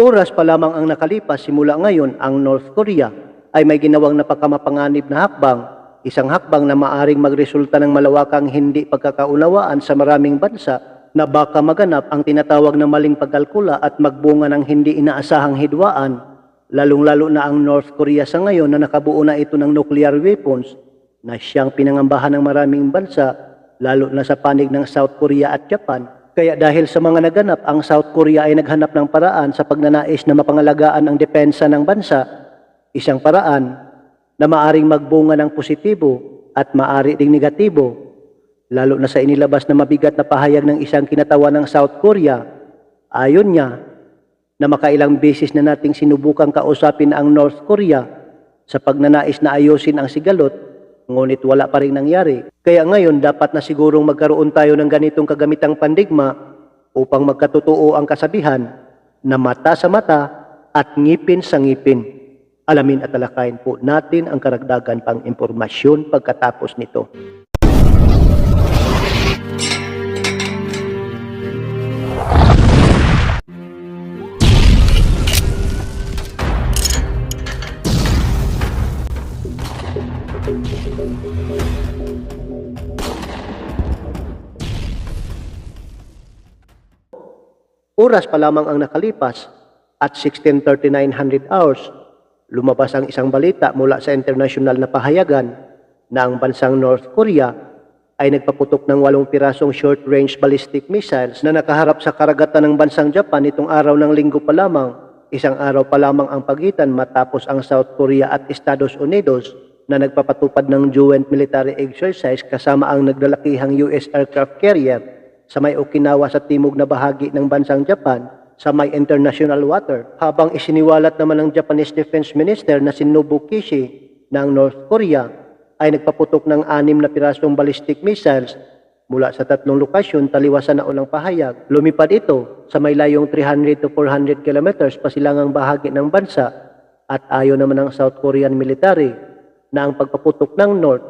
Oras pa lamang ang nakalipas simula ngayon ang North Korea ay may ginawang napakamapanganib na hakbang, isang hakbang na maaring magresulta ng malawakang hindi pagkakaunawaan sa maraming bansa na baka maganap ang tinatawag na maling pagkalkula at magbunga ng hindi inaasahang hidwaan, lalong-lalo na ang North Korea sa ngayon na nakabuo na ito ng nuclear weapons na siyang pinangambahan ng maraming bansa, lalo na sa panig ng South Korea at Japan. Kaya dahil sa mga naganap, ang South Korea ay naghanap ng paraan sa pagnanais na mapangalagaan ang depensa ng bansa, isang paraan na maaring magbunga ng positibo at maari ding negatibo, lalo na sa inilabas na mabigat na pahayag ng isang kinatawan ng South Korea. Ayon niya, na makailang beses na nating sinubukang kausapin ang North Korea sa pagnanais na ayusin ang sigalot, ngunit wala pa rin nangyari. Kaya ngayon dapat na sigurong magkaroon tayo ng ganitong kagamitang pandigma upang magkatotoo ang kasabihan na mata sa mata at ngipin sa ngipin. Alamin at talakayin po natin ang karagdagan pang impormasyon pagkatapos nito. Oras pa lamang ang nakalipas at 163900 hours, lumabas ang isang balita mula sa internasyonal na pahayagan na ang bansang North Korea ay nagpaputok ng walong pirasong short-range ballistic missiles na nakaharap sa karagatan ng bansang Japan itong araw ng linggo pa lamang. Isang araw pa lamang ang pagitan matapos ang South Korea at Estados Unidos na nagpapatupad ng joint military exercise kasama ang naglalakihang US aircraft carrier sa may Okinawa sa timog na bahagi ng bansang Japan sa may international water habang isiniwalat naman ng Japanese Defense Minister na si Nobu Kishi ng North Korea ay nagpaputok ng anim na pirasong ballistic missiles mula sa tatlong lokasyon taliwas sa naunang pahayag. Lumipad ito sa may layong 300 to 400 kilometers pasilangang bahagi ng bansa at ayon naman ng South Korean military na ang pagpaputok ng North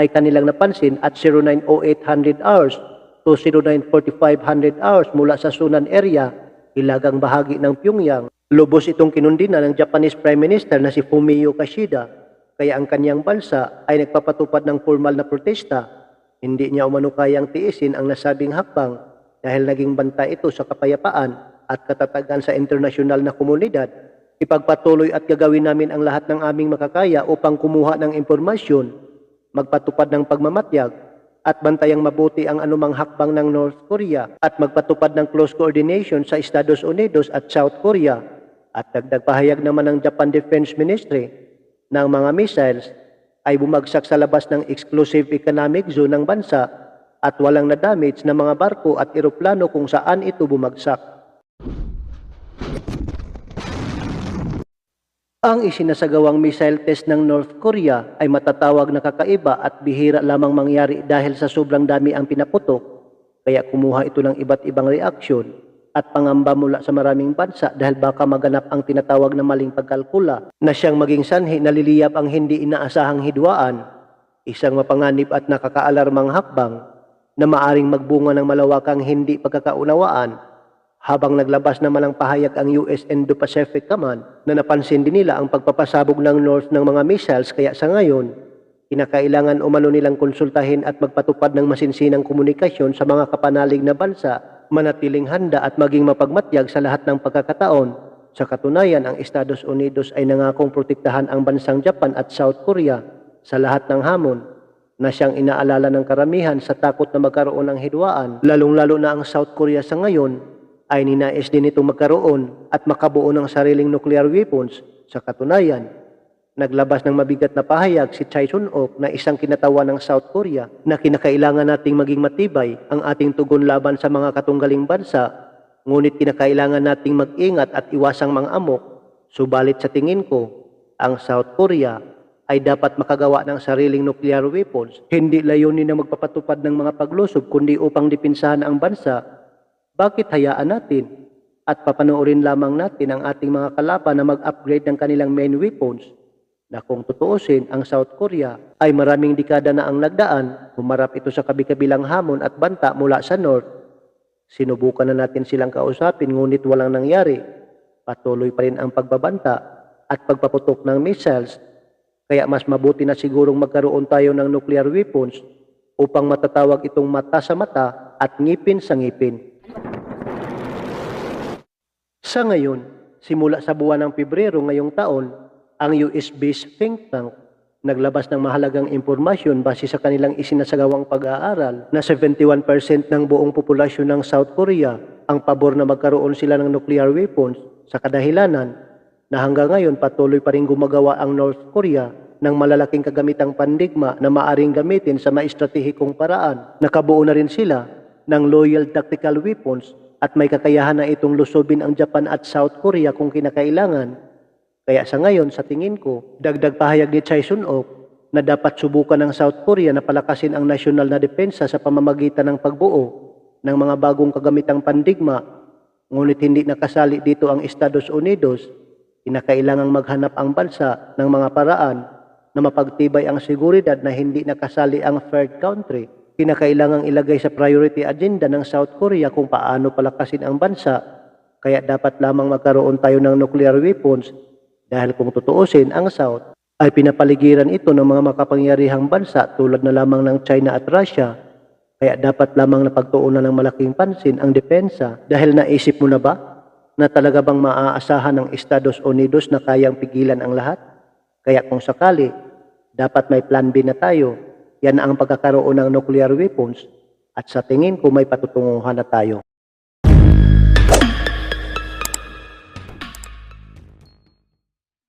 ay kanilang napansin at 090800 hours to 094500 hours mula sa Sunan area, ilagang bahagi ng Pyongyang. Lubos itong kinundina ng Japanese Prime Minister na si Fumio Kishida, kaya ang kanyang bansa ay nagpapatupad ng formal na protesta. Hindi niya umano kayang tiisin ang nasabing hakbang dahil naging banta ito sa kapayapaan at katatagan sa internasyonal na komunidad. Ipagpatuloy at gagawin namin ang lahat ng aming makakaya upang kumuha ng impormasyon, magpatupad ng pagmamatyag, at bantayang mabuti ang anumang hakbang ng North Korea at magpatupad ng close coordination sa Estados Unidos at South Korea at dagdag pahayag naman ng Japan Defense Ministry ng mga missiles ay bumagsak sa labas ng exclusive economic zone ng bansa at walang na-damage na mga barko at eroplano kung saan ito bumagsak. Ang isinasagawang missile test ng North Korea ay matatawag na kakaiba at bihira lamang mangyari dahil sa sobrang dami ang pinaputok, kaya kumuha ito ng iba't ibang reaksyon at pangamba mula sa maraming bansa dahil baka maganap ang tinatawag na maling pagkalkula na siyang maging sanhi na liliyab ang hindi inaasahang hidwaan, isang mapanganib at nakakaalarmang hakbang na maaring magbunga ng malawakang hindi pagkakaunawaan habang naglabas naman ng pahayag ang US Indo-Pacific Command na napansin din nila ang pagpapasabog ng North ng mga missiles kaya sa ngayon, kinakailangan umano nilang konsultahin at magpatupad ng masinsinang komunikasyon sa mga kapanalig na bansa, manatiling handa at maging mapagmatyag sa lahat ng pagkakataon. Sa katunayan, ang Estados Unidos ay nangakong protektahan ang bansang Japan at South Korea sa lahat ng hamon na siyang inaalala ng karamihan sa takot na magkaroon ng hidwaan, lalong-lalo na ang South Korea sa ngayon ay ninais din itong magkaroon at makabuo ng sariling nuclear weapons. Sa katunayan, naglabas ng mabigat na pahayag si Chai Sun-ok na isang kinatawa ng South Korea na kinakailangan nating maging matibay ang ating tugon laban sa mga katunggaling bansa, ngunit kinakailangan nating mag-ingat at iwasang mga amok. Subalit sa tingin ko, ang South Korea ay dapat makagawa ng sariling nuclear weapons, hindi layunin na magpapatupad ng mga paglusob kundi upang dipinsahan ang bansa bakit hayaan natin at papanoorin lamang natin ang ating mga kalaban na mag-upgrade ng kanilang main weapons na kung tutuusin ang South Korea ay maraming dekada na ang nagdaan, humarap ito sa kabi-kabilang hamon at banta mula sa North. Sinubukan na natin silang kausapin ngunit walang nangyari. patuloy pa rin ang pagbabanta at pagpaputok ng missiles, kaya mas mabuti na sigurong magkaroon tayo ng nuclear weapons upang matatawag itong mata sa mata at ngipin sa ngipin. Sa ngayon, simula sa buwan ng Pebrero ngayong taon, ang US-based think tank naglabas ng mahalagang impormasyon base sa kanilang isinasagawang pag-aaral na 71% ng buong populasyon ng South Korea ang pabor na magkaroon sila ng nuclear weapons sa kadahilanan na hanggang ngayon patuloy pa rin gumagawa ang North Korea ng malalaking kagamitang pandigma na maaring gamitin sa maestratehikong paraan. Nakabuo na rin sila ng loyal tactical weapons at may kakayahan na itong lusobin ang Japan at South Korea kung kinakailangan. Kaya sa ngayon, sa tingin ko, dagdag pahayag ni Chai Sun-ok na dapat subukan ng South Korea na palakasin ang nasyonal na depensa sa pamamagitan ng pagbuo ng mga bagong kagamitang pandigma, ngunit hindi nakasali dito ang Estados Unidos, kinakailangang maghanap ang bansa ng mga paraan na mapagtibay ang seguridad na hindi nakasali ang third country. Kinakailangang ilagay sa priority agenda ng South Korea kung paano palakasin ang bansa, kaya dapat lamang magkaroon tayo ng nuclear weapons dahil kung tutuusin, ang South ay pinapaligiran ito ng mga makapangyarihang bansa tulad na lamang ng China at Russia. Kaya dapat lamang na pagtuunan ng malaking pansin ang depensa dahil naisip mo na ba na talaga bang maaasahan ng Estados Unidos na kayang pigilan ang lahat? Kaya kung sakali, dapat may plan B na tayo. Yan ang pagkakaroon ng nuclear weapons at sa tingin ko may patutunguhan na tayo.